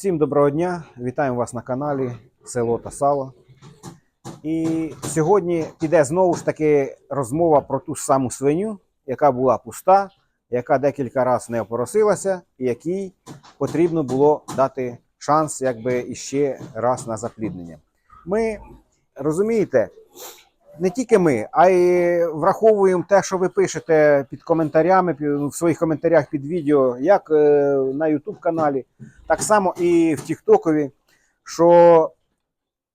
Всім доброго дня! Вітаємо вас на каналі Село та Сало. І сьогодні піде знову ж таки розмова про ту саму свиню, яка була пуста, яка декілька разів не опоросилася, і якій потрібно було дати шанс якби іще раз на запліднення. Ми розумієте, не тільки ми, а й враховуємо те, що ви пишете під коментарями, в своїх коментарях під відео, як е, на YouTube каналі, так само і в Тіктокові, що,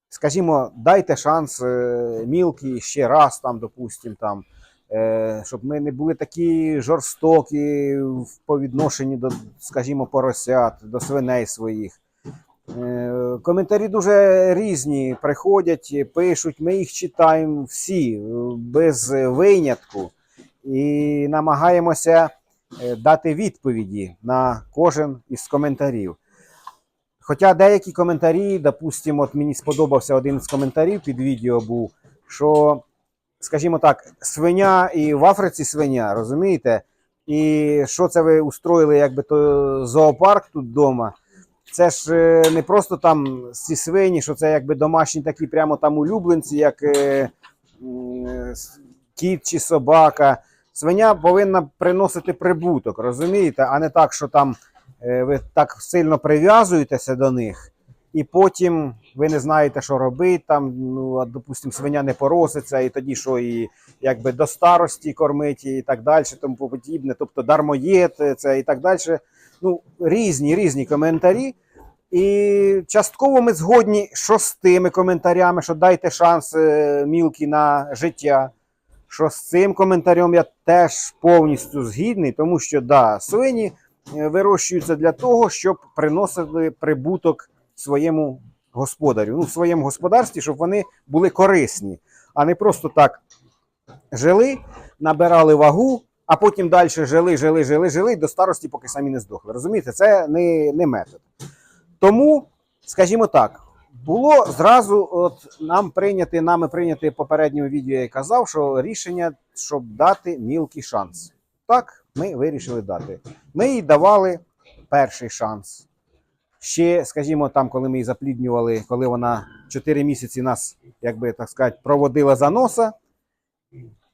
скажімо, дайте шанс е, мілкі ще раз, там, допустим, там, е, щоб ми не були такі жорстокі по відношенню до, скажімо, поросят, до свиней своїх. Е, Коментарі дуже різні приходять, пишуть, ми їх читаємо всі е, без винятку і намагаємося е, дати відповіді на кожен із коментарів. Хоча деякі коментарі, допустимо, от мені сподобався один з коментарів під відео був, що, скажімо так, свиня і в Африці свиня, розумієте? І що це ви устроїли, якби то зоопарк тут вдома? Це ж е, не просто там ці свині, що це якби домашні такі прямо там улюбленці, як е, е, кіт чи собака. Свиня повинна приносити прибуток, розумієте? А не так, що там ви так сильно прив'язуєтеся до них, і потім ви не знаєте, що робити. Там, ну, а, допустим, свиня не пороситься, і тоді що і якби до старості кормить, і так далі, тому подібне. Тобто дармоєд, це і так далі. Ну, різні різні коментарі. І частково ми згодні, що з тими коментарями, що дайте шанс е, мілкі на життя. Що з цим коментарем я теж повністю згідний, тому що да, свині е, вирощуються для того, щоб приносили прибуток своєму господарю, ну, в своєму господарстві, щоб вони були корисні, а не просто так жили, набирали вагу, а потім далі жили, жили, жили, жили до старості, поки самі не здохли. Розумієте, це не, не метод. Тому, скажімо так, було зразу от нам прийняти, нами прийняти попередньому відео, я казав, що рішення, щоб дати мілкий шанс. Так, ми вирішили дати. Ми їй давали перший шанс. Ще, скажімо, там, коли ми її запліднювали, коли вона 4 місяці нас, як би так сказати, проводила за носа,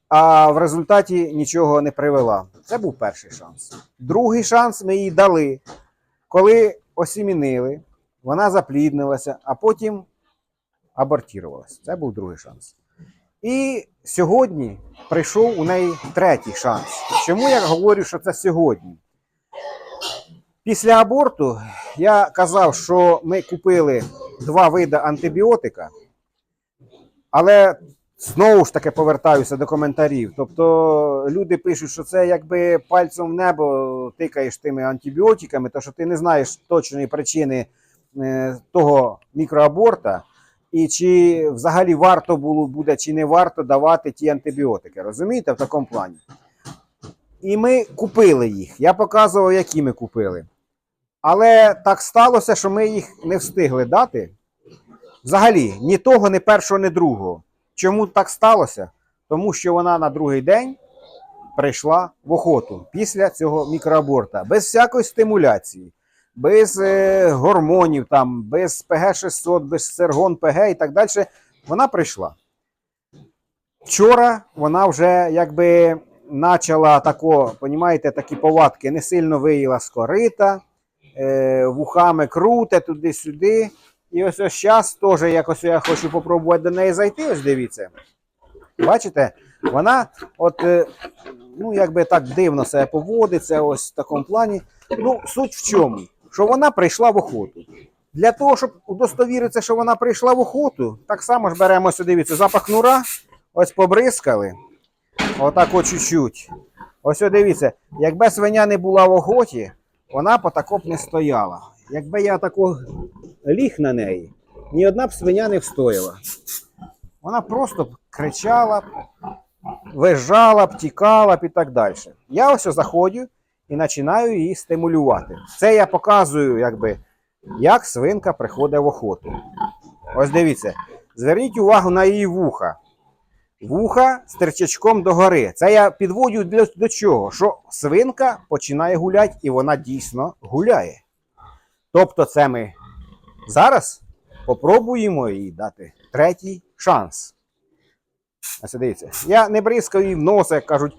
а в результаті нічого не привела. Це був перший шанс. Другий шанс ми їй дали, коли осімінили, вона запліднилася, а потім абортувалася. Це був другий шанс. І сьогодні прийшов у неї третій шанс. Чому я говорю, що це сьогодні? Після аборту я казав, що ми купили два види антибіотика, але знову ж таки повертаюся до коментарів. Тобто люди пишуть, що це якби пальцем в небо тикаєш тими антибіотиками, то що ти не знаєш точної причини е, того мікроаборта, і чи взагалі варто було буде, чи не варто давати ті антибіотики. Розумієте, в такому плані. І ми купили їх. Я показував, які ми купили. Але так сталося, що ми їх не встигли дати. Взагалі, ні того, ні першого, ні другого. Чому так сталося? Тому що вона на другий день прийшла в охоту після цього мікроаборта, без всякої стимуляції, без е, гормонів, там, без ПГ-600, без Сергон ПГ і так далі. Вона прийшла. Вчора вона вже якби почала тако, понімаєте, такі повадки, не сильно виїла з корита, е, вухами круте туди-сюди. І ось ось зараз теж якось я хочу попробувати до неї зайти. Ось дивіться. Бачите, вона от, е, ну, якби так дивно себе поводиться, ось в такому плані. Ну, суть в чому? Що вона прийшла в охоту. Для того, щоб удостовіритися, що вона прийшла в охоту, так само ж беремо ось, дивіться, запах нура, ось побризкали. Отак от чуть-чуть. Ось о, дивіться, якби свиня не була в охоті, вона б отако б не стояла. Якби я тако ліг на неї, ні одна б свиня не встояла. Вона просто б кричала, б, визжала б, тікала б і так далі. Я ось заходжу і починаю її стимулювати. Це я показую, якби, як свинка приходить в охоту. Ось дивіться, зверніть увагу на її вуха. Вуха з терчачком догори. Це я підводю для, до чого? Що свинка починає гуляти, і вона дійсно гуляє. Тобто, це ми Зараз попробуємо їй дати третій шанс. Ось дивіться. Я не бризкаю її в носа, як кажуть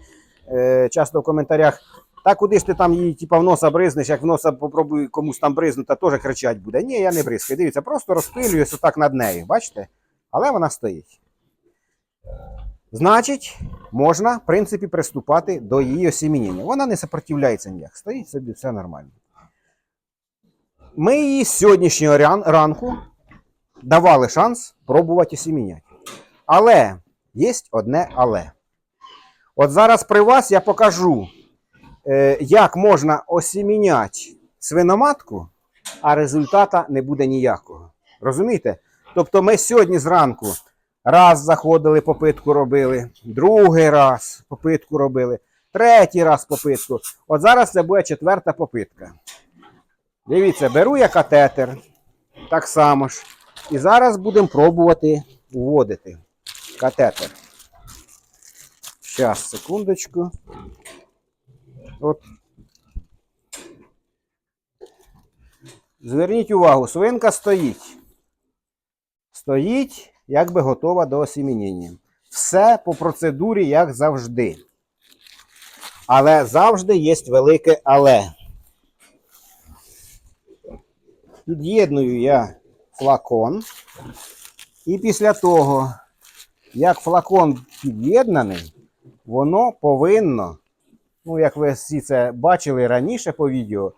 е, часто в коментарях. Та куди ж ти там її типа, в носа бризнеш, як в носа попробуй комусь там бризнути, теж кричать буде. Ні, я не бризкаю. Дивіться, просто розпилююся так над нею, бачите? Але вона стоїть. Значить, можна, в принципі, приступати до її осімінення. Вона не сопротивляється ніяк. Стоїть собі, все нормально. Ми її з сьогоднішнього ранку давали шанс пробувати осіміняти. Але є одне але. От зараз при вас я покажу, е, як можна осіміняти свиноматку, а результата не буде ніякого. Розумієте? Тобто ми сьогодні зранку раз заходили, попитку робили, другий раз попитку робили, третій раз попитку. От зараз це буде четверта попитка. Дивіться, беру я катетер, так само ж. І зараз будемо пробувати вводити катетер. Зараз, секундочку. От. Зверніть увагу, свинка стоїть. Стоїть, якби готова до осімінення. Все по процедурі, як завжди. Але завжди є велике але. Під'єдную я флакон. І після того, як флакон під'єднаний, воно повинно, ну, як ви всі це бачили раніше по відео,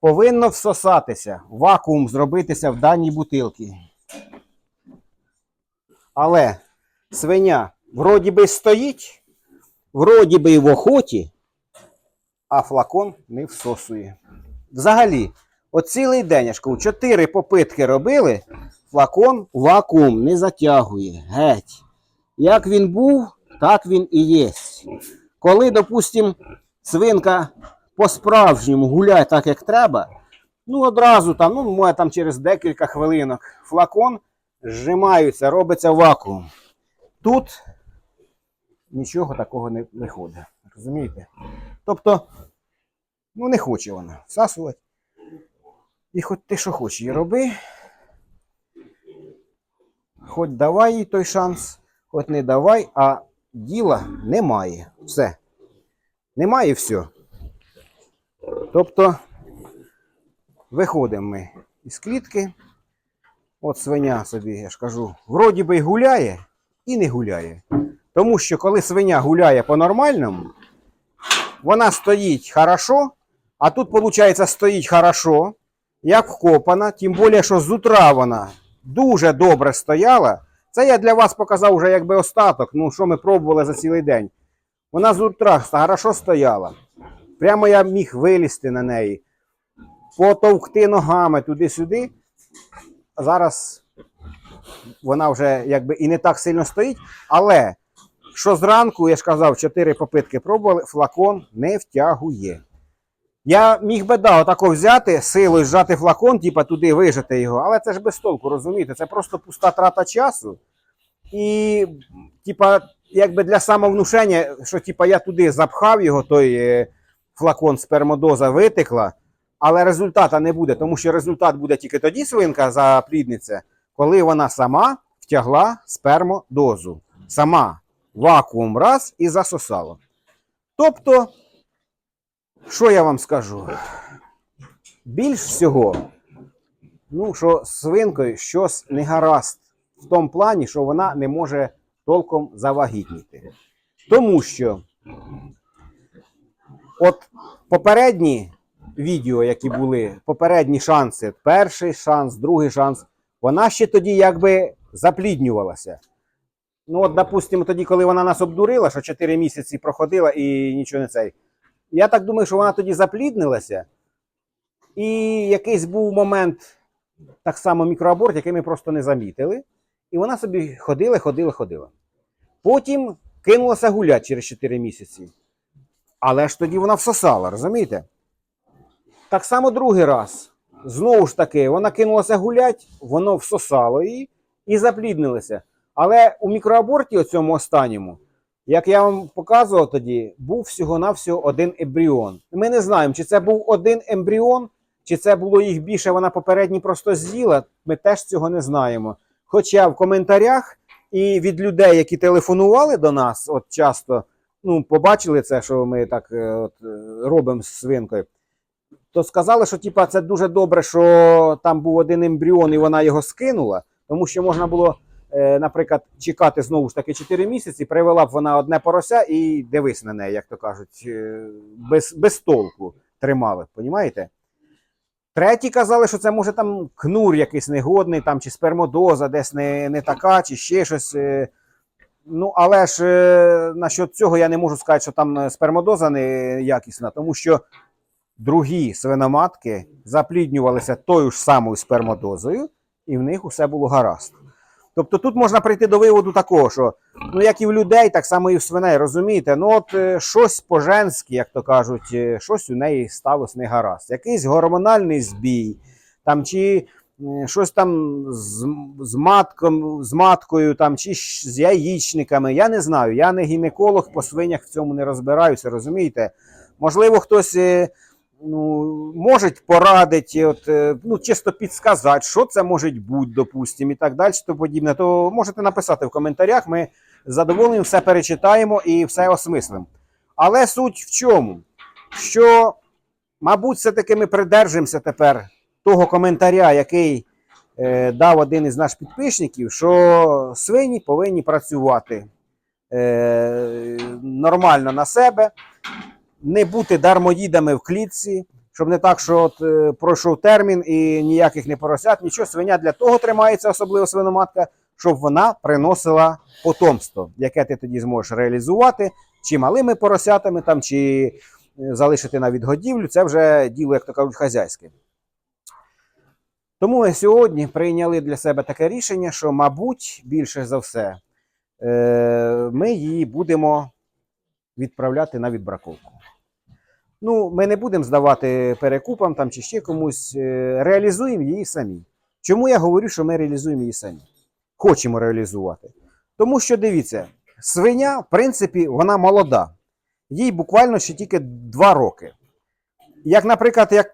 повинно всосатися, вакуум зробитися в даній бутилці. Але свиня вроді би стоїть, вроді би в охоті, а флакон не всосує. Взагалі, от цілий день, я ж чотири попитки робили, флакон вакуум не затягує. Геть. Як він був, так він і є. Коли, допустим, свинка по-справжньому гуляє так, як треба, ну одразу там, ну, може там через декілька хвилинок флакон зжимаються, робиться вакуум. Тут нічого такого не виходить. Розумієте? Тобто, ну не хоче вона всасувати. І хоч ти що хочеш, її роби. Хоч давай їй той шанс, хоч не давай, а діла немає. Все. Немає все. Тобто, виходимо ми із клітки. От свиня собі, я ж кажу, вроді би гуляє і не гуляє. Тому що коли свиня гуляє по-нормальному, вона стоїть хорошо, а тут, виходить, стоїть хорошо, як вкопана, тим більше, що з утра вона дуже добре стояла. Це я для вас показав вже якби остаток, ну що ми пробували за цілий день. Вона з утра хорошо стояла. Прямо я міг вилізти на неї, потовкти ногами туди-сюди. Зараз вона вже якби і не так сильно стоїть. Але що зранку, я ж казав, чотири попитки пробували, флакон не втягує. Я міг би да, отако взяти, силою зжати флакон, типа туди вижати його, але це ж без толку, розумієте? Це просто пуста трата часу. І, типа, якби для самовнушення, що типа я туди запхав його, той е, флакон спермодоза витекла, але результата не буде, тому що результат буде тільки тоді свинка заплідниця, коли вона сама втягла спермодозу. Сама вакуум раз і засосала. Тобто, що я вам скажу? Більш всього, ну, що з свинкою щось не гаразд в тому плані, що вона не може толком завагітніти. Тому що от попередні відео, які були, попередні шанси, перший шанс, другий шанс, вона ще тоді якби запліднювалася. Ну, от, допустимо, тоді, коли вона нас обдурила, що 4 місяці проходила і нічого не цей. Я так думаю, що вона тоді запліднилася. І якийсь був момент, так само мікроаборт, який ми просто не замітили. І вона собі ходила, ходила, ходила. Потім кинулася гуляти через 4 місяці. Але ж тоді вона всосала, розумієте? Так само другий раз. Знову ж таки, вона кинулася гуляти, воно всосало її і запліднилося. Але у мікроаборті, оцьому останньому, як я вам показував тоді, був всього-навсього один ембріон. Ми не знаємо, чи це був один ембріон, чи це було їх більше, вона попередні просто з'їла, ми теж цього не знаємо. Хоча в коментарях і від людей, які телефонували до нас, от часто ну, побачили це, що ми так е, от, е, робимо з свинкою, то сказали, що типа, це дуже добре, що там був один ембріон і вона його скинула, тому що можна було, наприклад, чекати знову ж таки 4 місяці, привела б вона одне порося і дивись на неї, як то кажуть, е, без, без толку тримали, понімаєте? Треті казали, що це може там кнур якийсь негодний, там, чи спермодоза десь не, не така, чи ще щось. е. Ну, але ж е, насчет цього я не можу сказати, що там е, спермодоза не якісна, тому що другі свиноматки запліднювалися тою ж самою спермодозою, і в них усе було гаразд. Тобто тут можна прийти до виводу такого, що ну як і в людей, так само і в свиней, розумієте? Ну от е, щось по-женськи, як то кажуть, е, щось у неї сталося не гаразд. Якийсь гормональний збій, там чи е, щось там з, з, матком, з маткою, там, чи з яєчниками. Я не знаю. Я не гінеколог, по свинях в цьому не розбираюся, розумієте? Можливо, хтось. Ну, може порадити, от, е, ну, чисто підсказати, що це може бути, допустимо, і так далі, то подібне, то можете написати в коментарях. Ми з задоволенням все перечитаємо і все осмислимо. Але суть в чому? Що, мабуть, все-таки ми придержимося тепер того коментаря, який е, дав один із наших підписників, що свині повинні працювати е, нормально на себе, не бути дармоїдами в клітці, щоб не так, що от, е, пройшов термін і ніяких не поросят, нічого, свиня для того тримається, особливо свиноматка, щоб вона приносила потомство, яке ти тоді зможеш реалізувати, чи малими поросятами, там, чи е, залишити на відгодівлю, це вже діло, як то кажуть, хазяйське. Тому ми сьогодні прийняли для себе таке рішення, що, мабуть, більше за все, е, ми її будемо відправляти на відбраковку. Ну, ми не будемо здавати перекупам там чи ще комусь, е, реалізуємо її самі. Чому я говорю, що ми реалізуємо її самі? Хочемо реалізувати. Тому що дивіться, свиня, в принципі, вона молода. Їй буквально ще тільки 2 роки. Як, наприклад, як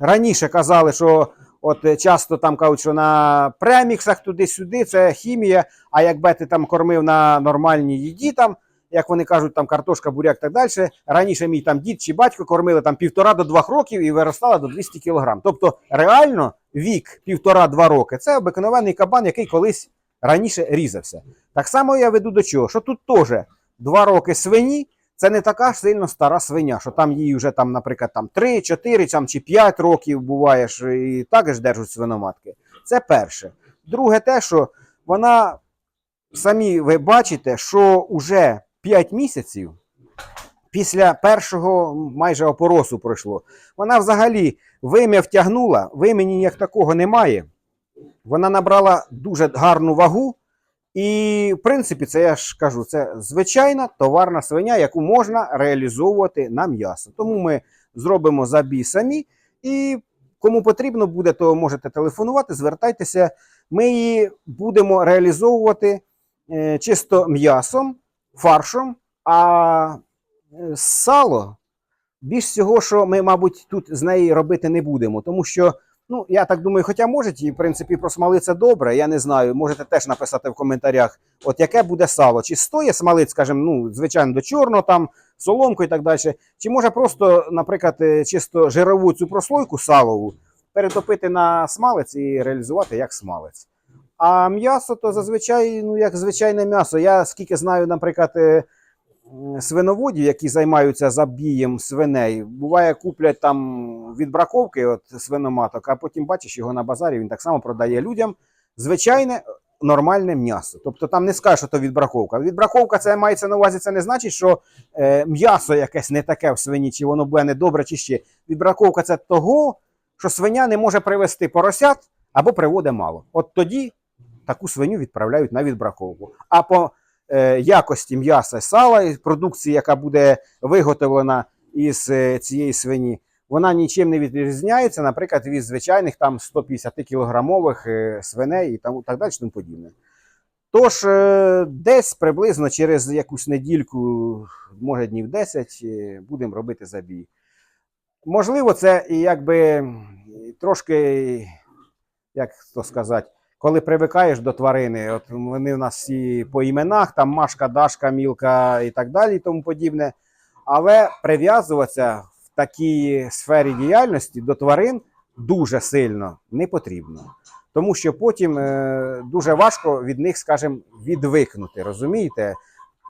раніше казали, що от часто там кажуть, що на преміксах туди-сюди це хімія, а якби ти там кормив на нормальній їді, там, як вони кажуть, там картошка, буряк так далі. Раніше мій там дід чи батько кормили там півтора до двох років і виростала до 200 кг. Тобто, реально вік півтора-два роки це обикновений кабан, який колись раніше різався. Так само я веду до чого, що тут теж два роки свині. Це не така ж сильно стара свиня, що там їй вже там, наприклад, там 3, 4 там, чи 5 років буває, і так ж держать свиноматки. Це перше. Друге, те, що вона самі ви бачите, що вже 5 місяців після першого майже опоросу пройшло. Вона взагалі вим'я втягнула, вимені як такого немає. Вона набрала дуже гарну вагу. І, в принципі, це я ж кажу, це звичайна товарна свиня, яку можна реалізовувати на м'ясо. Тому ми зробимо забій самі. І кому потрібно буде, то можете телефонувати, звертайтеся. Ми її будемо реалізовувати е, чисто м'ясом, фаршом, а е, сало більш всього, що ми, мабуть, тут з неї робити не будемо, тому що. Ну, я так думаю, хоча можуть, в принципі просмалити це добре. Я не знаю. Можете теж написати в коментарях, от яке буде сало. Чи стоїть смалить, скажімо, ну, звичайно, до чорного, там, соломку і так далі. Чи може просто, наприклад, е, чисто жирову цю прослойку салову перетопити на смалець і реалізувати як смалець. А м'ясо то зазвичай, ну, як звичайне м'ясо. Я скільки знаю, наприклад, е, свиноводів, які займаються забієм свиней, буває, куплять там від браковки от свиноматок, а потім бачиш його на базарі, він так само продає людям звичайне нормальне м'ясо. Тобто там не скажеш, що то відбраковка. Відбраковка це мається на увазі, це не значить, що е, м'ясо якесь не таке в свині, чи воно буде недобре, чи ще. Відбраковка це того, що свиня не може привезти поросят або приводить мало. От тоді таку свиню відправляють на відбраковку. А по е, якості м'яса сала, і продукції, яка буде виготовлена із е, цієї свині, вона нічим не відрізняється, наприклад, від звичайних там 150 кілограмових е, свиней і там, так далі, тому подібне. Тож, е, десь приблизно через якусь недільку, може днів 10, е, будемо робити забій. можливо, це якби трошки, як то сказати, коли привикаєш до тварини, от вони в нас всі по іменах, там Машка, Дашка, Мілка і так далі, і тому подібне. Але прив'язуватися в такій сфері діяльності до тварин дуже сильно не потрібно. Тому що потім е, дуже важко від них, скажімо, відвикнути, розумієте?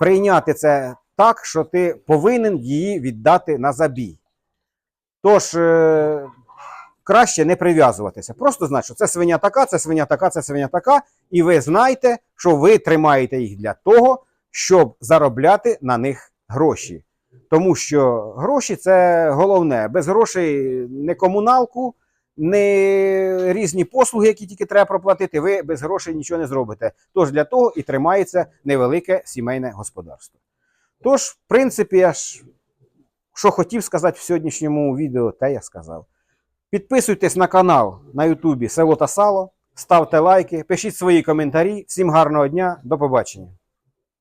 Прийняти це так, що ти повинен її віддати на забій. Тож е, краще не прив'язуватися. Просто знати, що це свиня така, це свиня така, це свиня така, і ви знаєте, що ви тримаєте їх для того, щоб заробляти на них гроші. Тому що гроші це головне. Без грошей не комуналку, не різні послуги, які тільки треба проплатити. Ви без грошей нічого не зробите. Тож для того і тримається невелике сімейне господарство. Тож, в принципі, я ж що хотів сказати в сьогоднішньому відео, те я сказав. Підписуйтесь на канал на Ютубі Село та Сало, ставте лайки, пишіть свої коментарі. Всім гарного дня, до побачення.